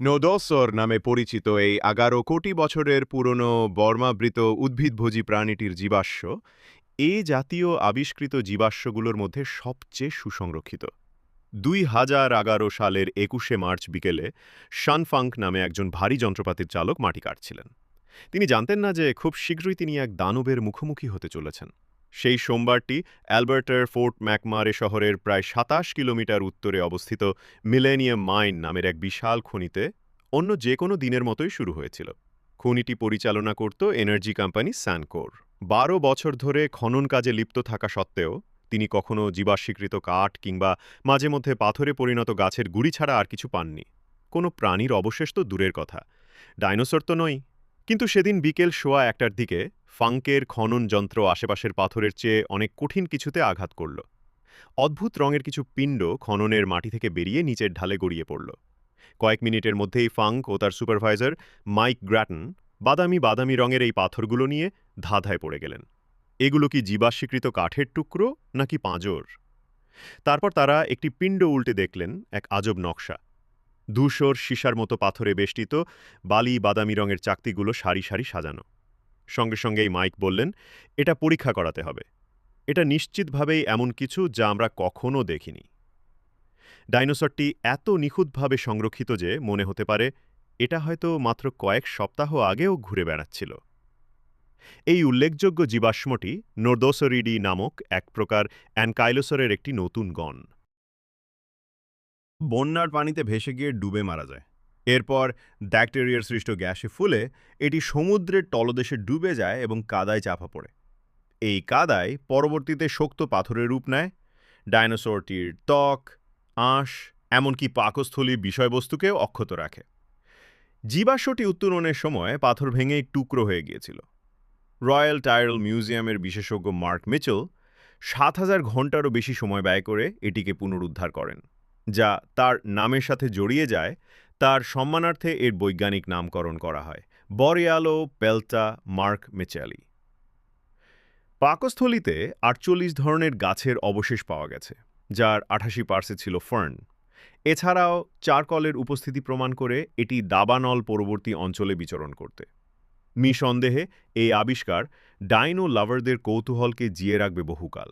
নোদসর নামে পরিচিত এই এগারো কোটি বছরের পুরনো বর্মাবৃত উদ্ভিদভোজী প্রাণীটির জীবাশ্ম, এ জাতীয় আবিষ্কৃত জীবাশ্মগুলোর মধ্যে সবচেয়ে সুসংরক্ষিত। দুই হাজার এগারো সালের একুশে মার্চ বিকেলে শানফাঙ্ক নামে একজন ভারী যন্ত্রপাতির চালক মাটি কাটছিলেন। তিনি জানতেন না যে খুব শীঘ্রই তিনি এক দানবের মুখোমুখি হতে চলেছেন। সেই সোমবারটি অ্যালবার্টার ফোর্ট ম্যাকমারে শহরের প্রায় সাতাশ কিলোমিটার উত্তরে অবস্থিত মিলেনিয়াম মাইন নামের এক বিশাল খনিতে অন্য যে কোনো দিনের মতোই শুরু হয়েছিল। খনিটি পরিচালনা করত এনার্জি কোম্পানি স্যানকোর। বারো বছর ধরে খনন কাজে লিপ্ত থাকা সত্ত্বেও তিনি কখনও জীবাশ্মীকৃত কাঠ কিংবা মাঝে মধ্যে পাথরে পরিণত গাছের গুড়ি ছাড়া আর কিছু পাননি। কোনো প্রাণীর অবশেষ তো দূরের কথা। ডাইনোসর তো নয় কিন্তু সেদিন বিকেল শোয়া একটার দিকে ফাঙ্কের খনন যন্ত্র আশেপাশের পাথরের চেয়ে অনেক কঠিন কিছুতে আঘাত করল। অদ্ভুত রঙের কিছু পিণ্ড খননের মাটি থেকে বেরিয়ে নিচের ঢালে গড়িয়ে পড়ল। কয়েক মিনিটের মধ্যেই ফাঙ্ক ও তার সুপারভাইজার মাইক গ্র্যাটন বাদামি বাদামি রঙের এই পাথরগুলো নিয়ে ধাঁধায় পড়ে গেলেন। এগুলো কি জীবাশ্মীকৃত কাঠের টুকরো নাকি পাঁজর? তারপর তারা একটি পিণ্ড উল্টে দেখলেন এক আজব নকশা। ধূসর সীসার মতো পাথরে বেষ্টিত বালি বাদামি রঙের চাকতিগুলো সারি সারি সাজানো। সঙ্গে সঙ্গেই মাইক বললেন, এটা পরীক্ষা করাতে হবে। এটা নিশ্চিতভাবেই এমন কিছু যা আমরা কখনও দেখিনি। ডাইনোসরটি এত নিখুঁতভাবে সংরক্ষিত যে মনে হতে পারে এটা হয়তো মাত্র কয়েক সপ্তাহ আগেও ঘুরে বেড়াচ্ছিল। এই উল্লেখযোগ্য জীবাশ্মটি নোর্দোসরিডি নামক এক প্রকার অ্যানকাইলোসরের একটি নতুন গণ। বন্যার পানিতে ভেসে গিয়ে ডুবে মারা যায়। এরপর ব্যাকটেরিয়ার সৃষ্ট গ্যাসে ফুলে এটি সমুদ্রের তলদেশে ডুবে যায় এবং কাদায় চাপা পড়ে। এই কাদায় পরবর্তীতে শক্ত পাথরের রূপ নেয়, ডাইনোসরটির ত্বক, আঁশ, এমনকি পাকস্থলী বিষয়বস্তুকেও অক্ষত রাখে। জীবাশ্মটি উত্তোলনের সময় পাথর ভেঙে টুকরো হয়ে গিয়েছিল। রয়্যাল টাইরাল মিউজিয়ামের বিশেষজ্ঞ মার্ক মিচেল সাত হাজার ঘন্টারও বেশি সময় ব্যয় করে এটিকে পুনরুদ্ধার করেন। যা তার নামের সাথে জড়িয়ে যায়, তার সম্মানার্থে এর বৈজ্ঞানিক নামকরণ করা হয়। বরিয়ালো পেলটা মার্ক মেচালি। পাকস্থলিতে আটচল্লিশ ধরনের গাছের অবশেষ পাওয়া গেছে, যার আঠাশি পার্সে ছিল ফার্ন। এছাড়াও চারকলের উপস্থিতি প্রমাণ করে এটি দাবানল পরবর্তী অঞ্চলে বিচরণ করতে। নিঃসন্দেহে, এই আবিষ্কার ডাইনো লাভারদের কৌতূহলকে জিয়ে রাখবে বহুকাল।